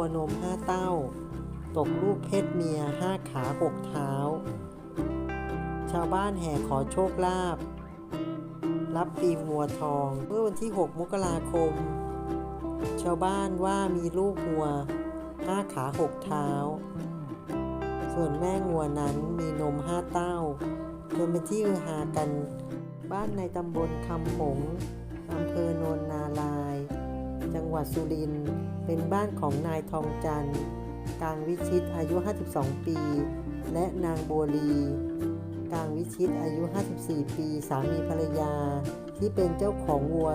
วัวนมห้าเต้า ตกลูกเพศเมียห้าขาหกเท้า ชาวบ้านแห่ขอโชคลาภรับปีงัวทอง เมื่อวันที่ 6 มกราคม ชาวบ้านว่ามีลูกงัวห้าขาหกเท้า ส่วนแม่งัวนั้นมีนมห้าเต้าจนเป็นที่ฮือฮากัน บ้านในตำบลคำหงอำเภอโนน งหวัดสุรินทร์เป็นบ้านของนายทองจันทร์กลางวิชิตอายุ 52 ปี และนางบัวลีกลางวิชิตอายุ 54 ปี สามีภรรยา ที่เป็นเจ้าของวัว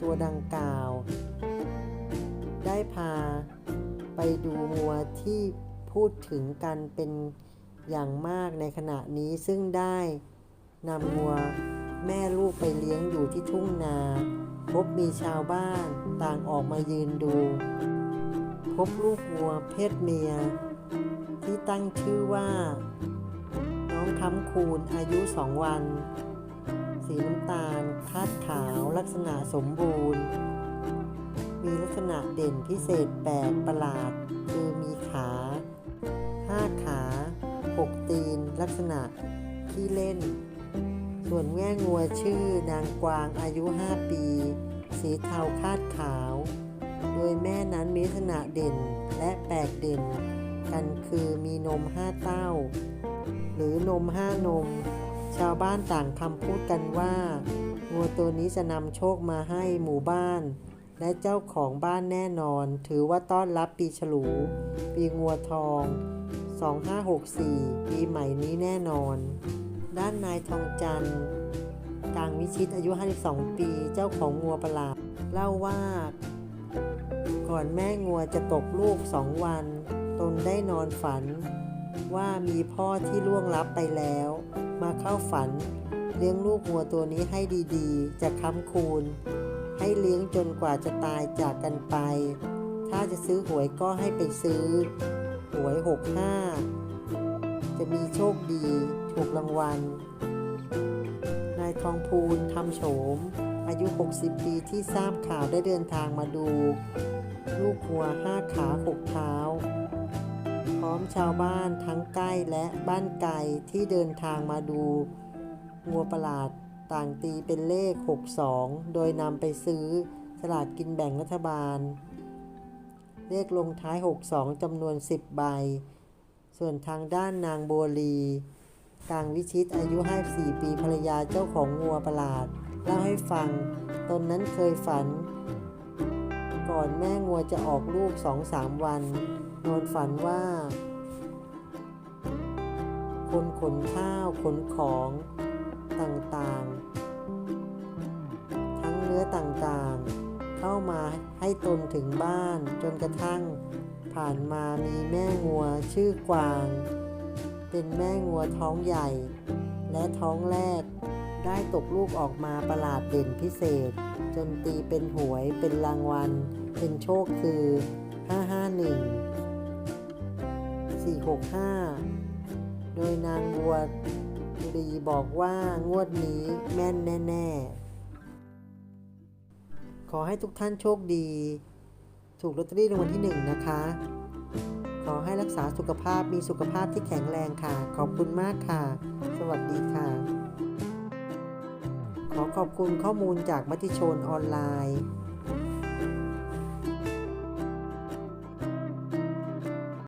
ตัวดังกล่าว ได้พาไปดูวัวที่พูดถึงกันเป็นอย่างมากในขณะนี้ซึ่งได้นำวัวแม่ลูกไปเลี้ยงอยู่ที่ทุ่งนา พบมีชาวบ้านต่างออกมายืนดู พบลูกวัวเพศเมีย ที่ตั้งชื่อว่า น้องคำคูณอายุสองวัน สีน้ำตาลคาดขาวลักษณะสมบูรณ์ มีลักษณะเด่นพิเศษแปลกประหลาด คือมีขาห้าขาหกตีนลักษณะขี้เล่น ส่วนแม่งัวชื่อนางกวางอายุ 5 ปี สีเทาคาดขาว โดยแม่นั้นมีลักษณะเด่นและแปลกเด่น กันคือมีนมห้าเต้า หรือนมห้านม ชาวบ้านต่างคำพูดกันว่างัวตัวนี้จะนำโชคมาให้หมู่บ้าน และเจ้าของบ้านแน่นอน ถือว่าต้อนรับปีฉลู ปีงัวทอง 2564 ปีใหม่นี้แน่นอน ด้านนายทองจันทร์กลางวิชิตอายุ 52 ปี เจ้าของงัวประหลาดเล่าว่า ก่อนแม่งัวจะตกลูกสองวัน ตนได้นอนฝัน ว่ามีพ่อที่ล่วงลับไปแล้ว มาเข้าฝัน เลี้ยงลูกงัวตัวนี้ให้ดีๆ จะค้ำคูณ ให้เลี้ยงจนกว่าจะตายจากกันไป ถ้าจะซื้อหวยก็ให้ไปซื้อ หวย 65 จะมีโชคดี ถูกรางวัล นายทองพูนทำโฉม อายุ 60 ปีที่ทราบข่าวได้เดินทางมาดู ลูกวัวห้าขาหกเท้า พร้อมชาวบ้านทั้งใกล้และบ้านไกลที่เดินทางมาดูงัวประหลาดต่างตีเป็นเลข 62 โดยนำไปซื้อสลากกินแบ่งรัฐบาล เลขลงท้าย 62จำนวน 10 ใบ ส่วนทางด้านนางบัวลีกลางวิชิตอายุ 54 ปีภรรยาเจ้าของงัวประหลาด เล่าให้ฟัง ตนนั้นเคยฝัน ก่อนแม่งัวจะออกลูก2-3วัน นอนฝันว่า คนขนข้าวขนของต่างๆ ทั้งเนื้อต่างๆ เข้ามาให้ตนถึงบ้านจนกระทั่ง ผ่านมามีแม่งัวชื่อกวาง เป็นแม่งัวท้องใหญ่ และท้องแรก ได้ตกลูกออกมาประหลาดเด่นพิเศษ จนตีเป็นหวยเป็นรางวัล เป็นโชคคือ 551 465 โดยนางบัวรีบอกว่างวดนี้แม่นแน่ ๆ ขอให้ทุกท่านโชคดี ถูกลอตเตอรี่รางวัลที่หนึ่งนะคะ ขอให้รักษาสุขภาพมีสุขภาพที่แข็งแรงค่ะ ขอบคุณมากค่ะ สวัสดีค่ะ ขอขอบคุณข้อมูลจากมติชนออนไลน์